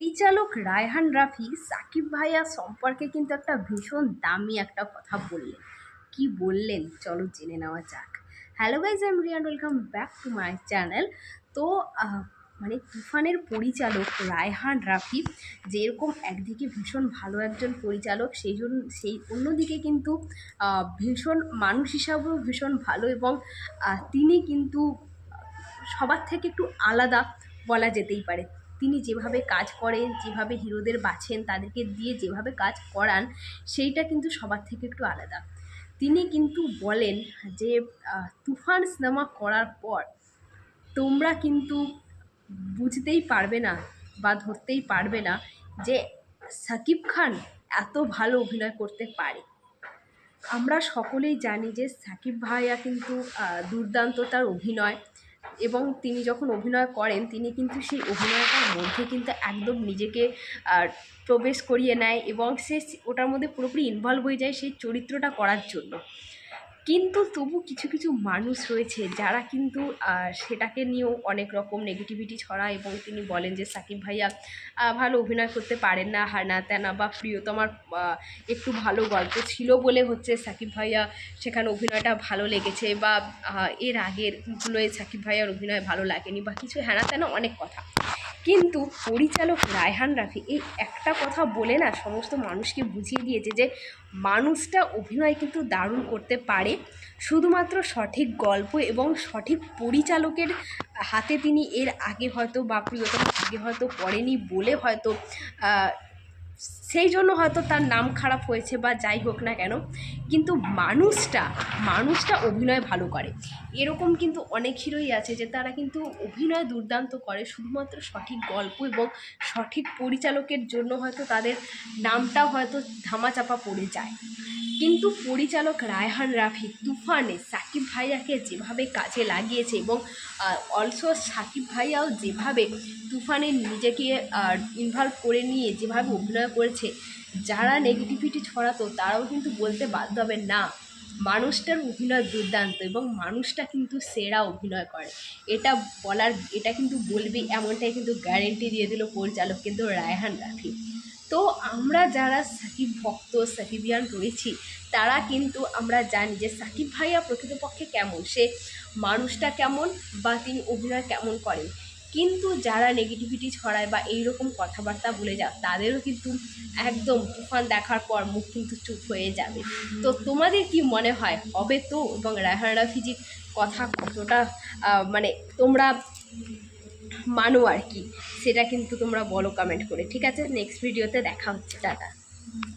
পরিচালক রায়হান রাফি সাকিব ভাইয়া সম্পর্কে কিন্তু একটা ভীষণ দামি একটা কথা বললেন। কি বললেন? চলো জেনে নেওয়া যাক। Hello guys I'm Riyan welcome back to my channel তো মানে তুফানের পরিচালক রায়হান রাফি যেরকম একদিকে ভীষণ ভালো একজন পরিচালক, সেই জন্য, সেই অন্যদিকে কিন্তু ভীষণ মানুষ হিসাবেও ভীষণ ভালো এবং তিনি কিন্তু সবার থেকে একটু আলাদা বলা যেতেই পারে। তিনি যেভাবে কাজ করেন, যেভাবে হিরোদের বাছেন, তাদেরকে দিয়ে যেভাবে কাজ করান, সেইটা কিন্তু সবার থেকে একটু আলাদা। তিনি কিন্তু বলেন যে তুফান সিনেমা করার পর তোমরা কিন্তু বুঝতেই পারবে না বা ধরতেই পারবে না যে সাকিব খান এত ভালো অভিনয় করতে পারে। আমরা সকলেই জানি যে সাকিব ভাইয়া কিন্তু দুর্দান্ত তার অভিনয়। এবং তিনি যখন অভিনয় করেন, তিনি কিন্তু সেই অভিনয়টার মধ্যে কিন্তু একদম নিজেকে প্রবেশ করিয়ে নেয় এবং সে ওটার মধ্যে পুরোপুরি ইনভলভ হয়ে যায় সেই চরিত্রটা করার জন্য। কিন্তু তবু কিছু কিছু মানুষ রয়েছে যারা কিন্তু সেটাকে নিয়েও অনেক রকম নেগেটিভিটি ছড়ায় এবং তিনি বলেন যে, সাকিব ভাইয়া ভালো অভিনয় করতে পারেন না হার না তেনা বা প্রিয়তমার একটু ভালো গল্প ছিল বলে হচ্ছে সাকিব ভাইয়া সেখানে অভিনয়টা ভালো লেগেছে বা এর আগের গুলোয় সাকিব ভাইয়ার অভিনয় ভালো লাগেনি বা কিছু, হ্যানা তেনা অনেক কথা। কিন্তু পরিচালক রায়হান রাফি এই একটা কথা বলে না, সমস্ত মানুষকে বুঝিয়ে দিয়েছে যে মানুষটা অভিনয় কিন্তু দারুণ করতে পারে। শুধুমাত্র সঠিক গল্প এবং সঠিক পরিচালকের হাতে তিনি এর আগে হয়তো বা প্রিয়তম আগে হয়তো পড়েনি বলে হয়তো সেই জন্য হয়তো তার নাম খারাপ হয়েছে বা যাই হোক না কেন। কিন্তু মানুষটা মানুষটা অভিনয় ভালো করে। এরকম কিন্তু অনেক হিরোই আছে যে তারা কিন্তু অভিনয় দুর্দান্ত করে শুধুমাত্র সঠিক গল্প এবং সঠিক পরিচালকের জন্য হয়তো তাদের নামটাও হয়তো ধামাচাপা পড়ে যায়। কিন্তু পরিচালক রায়হান রাফি, তুফানে সাকিব ভাইয়াকে যেভাবে কাজে লাগিয়েছে এবং অলসো সাকিব ভাইয়াও যেভাবে তুফানে নিজেকে ইনভলভ করে নিয়ে যেভাবে অভিনয় করেছে। যারা নেগেটিভিটি ছড়াতো, তারাও কিন্তু বলতে বাধ্য হবে না, মানুষটার অভিনয় দুর্দান্ত এবং মানুষটা কিন্তু সেরা অভিনয় করে। এটা বলার, এটা কিন্তু বলবি এমনটাই কিন্তু গ্যারেন্টি দিয়ে দিল পরিচালক কিন্তু রায়হান রাফি। তো আমরা যারা সাকিব ভক্ত সাকিবিয়ান রয়েছি, তারা কিন্তু আমরা জানি যে সাকিব ভাইয়া প্রকৃতপক্ষে কেমন? সে মানুষটা কেমন বা তিনি অভিনয় কেমন করেন? কিন্তু যারা নেগেটিভিটি ছড়ায় বা এইরকম কথাবার্তা বলে যাও তাদেরও কিন্তু একদম তুফান দেখার পর মুখ কিন্তু চুপ হয়ে যাবে। তো তোমাদের কি মনে হয়, হবে তো এবং রায়হান রাফিজির কথা কতটা মানে তোমরা মানো আর কি? সেটা কিন্তু তোমরা বলো কমেন্ট করে, ঠিক আছে? নেক্সট ভিডিওতে দেখা হচ্ছে, টাটা।